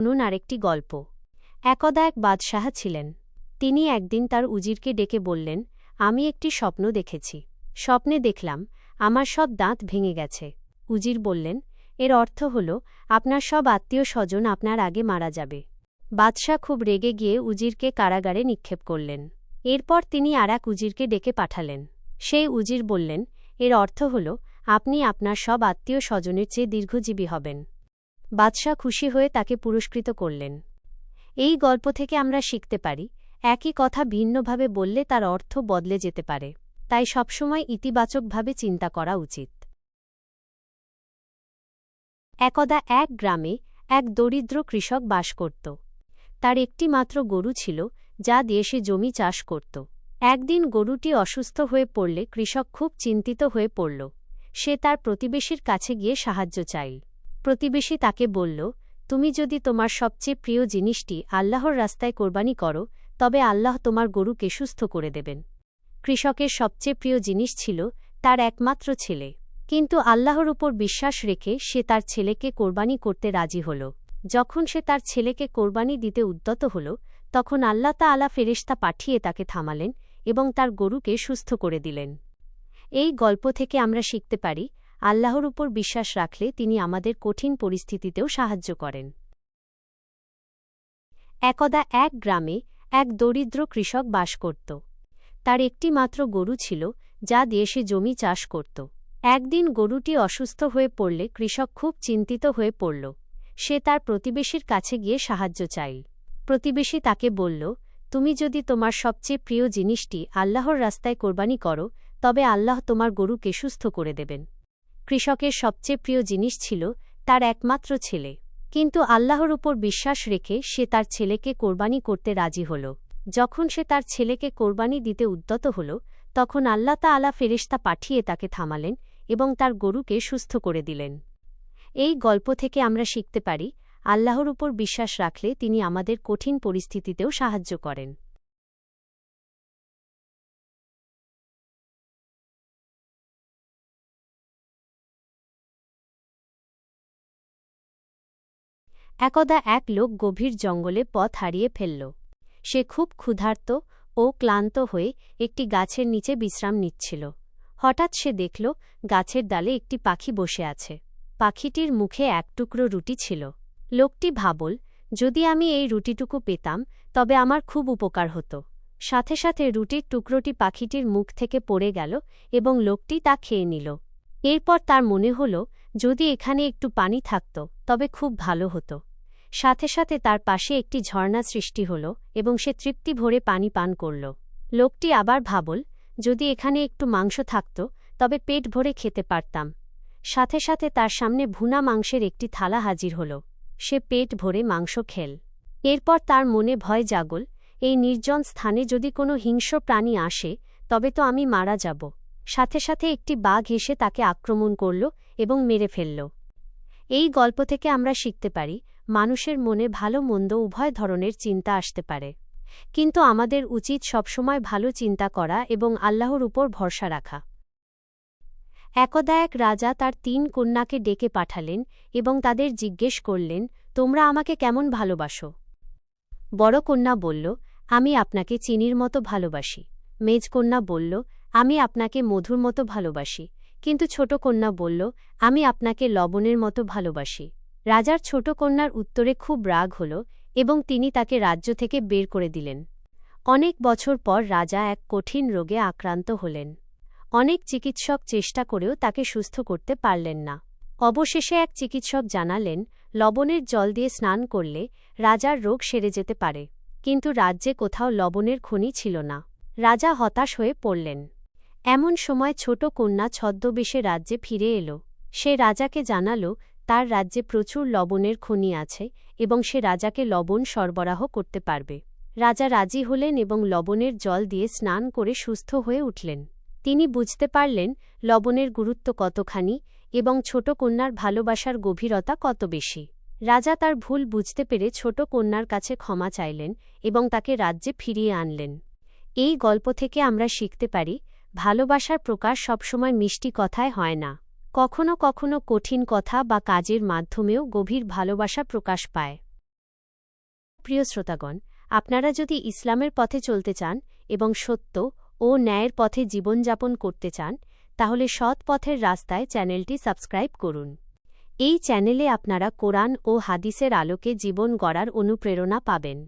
শুনুন আরেকটি গল্প। একদা এক বাদশাহ ছিলেন। তিনি একদিন তার উজিরকে ডেকে বললেন, আমি একটি স্বপ্ন দেখেছি। স্বপ্নে দেখলাম, আমার সব দাঁত ভেঙে গেছে। উজির বললেন, এর অর্থ হল, আপনার সব আত্মীয় স্বজন আপনার আগে মারা যাবে। বাদশাহ খুব রেগে গিয়ে উজিরকে কারাগারে নিক্ষেপ করলেন। এরপর তিনি আর এক উজিরকে ডেকে পাঠালেন। সেই উজির বললেন, এর অর্থ হল, আপনি আপনার সব আত্মীয় স্বজনের চেয়ে দীর্ঘজীবী হবেন। বাদশাহ খুশি হয়ে তাকে পুরস্কৃত করলেন। এই গল্প থেকে আমরা শিখতে পারি, একই কথা ভিন্নভাবে বললে তার অর্থ বদলে যেতে পারে। তাই সবসময় ইতিবাচকভাবে চিন্তা করা উচিত। একদা এক গ্রামে এক দরিদ্র কৃষক বাস করত। তার একটি মাত্র গরু ছিল, যা দিয়ে সে জমি চাষ করত। একদিন গরুটি অসুস্থ হয়ে পড়লে কৃষক খুব চিন্তিত হয়ে পড়ল। সে তার প্রতিবেশীর কাছে গিয়ে সাহায্য চাইল। প্রতিবেশী তাকে বলল, তুমি যদি তোমার সবচেয়ে প্রিয় জিনিসটি আল্লাহর রাস্তায় কোরবানি করো, তবে আল্লাহ তোমার গরুকে সুস্থ করে দেবেন। কৃষকের সবচেয়ে প্রিয় জিনিস ছিল তার একমাত্র ছেলে। কিন্তু আল্লাহর উপর বিশ্বাস রেখে সে তার ছেলেকে কোরবানি করতে রাজি হল। যখন সে তার ছেলেকে কোরবানি দিতে উদ্যত হল, তখন আল্লাহ তা আলা ফেরেশতা পাঠিয়ে তাকে থামালেন এবং তার গরুকে সুস্থ করে দিলেন। এই গল্প থেকে আমরা শিখতে পারি আল্লাহর উপর বিশ্বাস রাখলে তিনি আমাদের কঠিন পরিস্থিতিতেও সাহায্য করেন। একদা এক গ্রামে এক দরিদ্র কৃষক বাস করত। তার একটি মাত্র গরু ছিল, যা দিয়ে সে জমি চাষ করত। একদিন গরুটি অসুস্থ হয়ে পড়লে কৃষক খুব চিন্তিত হয়ে পড়ল। সে তার প্রতিবেশীর কাছে গিয়ে সাহায্য চাইল। প্রতিবেশী তাকে বলল, তুমি যদি তোমার সবচেয়ে প্রিয় জিনিসটি আল্লাহর রাস্তায় কোরবানি করো, তবে আল্লাহ তোমার গরুকে সুস্থ করে দেবেন। কৃষকের সবচেয়ে প্রিয় জিনিস ছিল তার একমাত্র ছেলে। কিন্তু আল্লাহর উপর বিশ্বাস রেখে সে তার ছেলেকে কোরবানি করতে রাজি হল। যখন সে তার ছেলেকে কোরবানি দিতে উদ্যত হল, তখন আল্লাহ আলা ফেরেশতা পাঠিয়ে তাকে থামালেন এবং তার গরুকে সুস্থ করে দিলেন। এই গল্প থেকে আমরা শিখতে পারি, আল্লাহর উপর বিশ্বাস রাখলে তিনি আমাদের কঠিন পরিস্থিতিতেও সাহায্য করেন। একদা এক লোক গভীর জঙ্গলে পথ হারিয়ে ফেলল। সে খুব ক্ষুধার্ত ও ক্লান্ত হয়ে একটি গাছের নিচে বিশ্রাম নিচ্ছিল। হঠাৎ সে দেখল, গাছের ডালে একটি পাখি বসে আছে। পাখিটির মুখে এক টুকরো রুটি ছিল। লোকটি ভাবল, যদি আমি এই রুটিটুকু পেতাম, তবে আমার খুব উপকার হতো। সাথে সাথে রুটির টুকরোটি পাখিটির মুখ থেকে পড়ে গেল এবং লোকটি তা খেয়ে নিল। এরপর তার মনে হল, যদি এখানে একটু পানি থাকত, তবে খুব ভালো হতো। সাথে সাথে তার পাশে একটি ঝর্ণা সৃষ্টি হল এবং সে তৃপ্তি ভরে পানি পান করল। লোকটি আবার ভাবল, যদি এখানে একটু মাংস থাকত, তবে পেট ভরে খেতে পারতাম। সাথে সাথে তার সামনে ভুনা মাংসের একটি থালা হাজির হল। সে পেট ভরে মাংস খেল। এরপর তার মনে ভয় জাগল, এই নির্জন স্থানে যদি কোনো হিংস্র প্রাণী আসে, তবে তো আমি মারা যাব। সাথে সাথে একটি বাঘ এসে তাকে আক্রমণ করল এবং মেরে ফেলল। এই গল্প থেকে আমরা শিখতে পারি মানুষের মনে ভালো মন্দ উভয় ধরনের চিন্তা আসতে পারে। কিন্তু আমাদের উচিত সবসময় ভালো চিন্তা করা এবং আল্লাহর উপর ভরসা রাখা। একদা এক রাজা তার তিন কন্যাকে ডেকে পাঠালেন এবং তাদের জিজ্ঞেস করলেন, তোমরা আমাকে কেমন ভালোবাসো? বড় কন্যা বলল, আমি আপনাকে চিনির মতো ভালোবাসি। মেজকন্যা বলল, আমি আপনাকে মধুর মতো ভালোবাসি। কিন্তু ছোট কন্যা বলল, আমি আপনাকে লবণের মতো ভালোবাসি। রাজার ছোট কন্যার উত্তরে খুব রাগ হল এবং তিনি তাকে রাজ্য থেকে বের করে দিলেন। অনেক বছর পর রাজা এক কঠিন রোগে আক্রান্ত হলেন। অনেক চিকিৎসক চেষ্টা করেও তাকে সুস্থ করতে পারলেন না। অবশেষে এক চিকিৎসক জানালেন, লবণের জল দিয়ে স্নান করলে রাজার রোগ সেরে যেতে পারে, কিন্তু রাজ্যে কোথাও লবণের খনি ছিল না। রাজা হতাশ হয়ে পড়লেন। এমন সময় ছোট কন্যা ছদ্মবেশে রাজ্যে ফিরে এলো। সে রাজাকে জানাল তার রাজ্যে প্রচুর লবণের খনি আছে এবং সে রাজাকে লবণ সরবরাহ করতে পারবে। রাজা রাজি হলেন এবং লবণের জল দিয়ে স্নান করে সুস্থ হয়ে উঠলেন। তিনি বুঝতে পারলেন লবণের গুরুত্ব কতখানি এবং ছোট কন্যার ভালোবাসার গভীরতা কত বেশি। রাজা তার ভুল বুঝতে পেরে ছোট কন্যার কাছে ক্ষমা চাইলেন এবং তাকে রাজ্যে ফিরিয়ে আনলেন। এই গল্প থেকে আমরা শিখতে পারি, ভালোবাসার প্রকাশ সবসময় মিষ্টি কথায় হয় না। কখনো কখনো কঠিন কথা বা কাজের মাধ্যমেও গভীর ভালোবাসা প্রকাশ পায়। প্রিয় শ্রোতাগণ, আপনারা যদি ইসলামের পথে চলতে চান এবং সত্য ও ন্যায়ের পথে জীবনযাপন করতে চান, তাহলে সৎ পথের রাস্তায় চ্যানেলটি সাবস্ক্রাইব করুন। এই চ্যানেলে আপনারা কোরআন ও হাদিসের আলোকে জীবন গড়ার অনুপ্রেরণা পাবেন।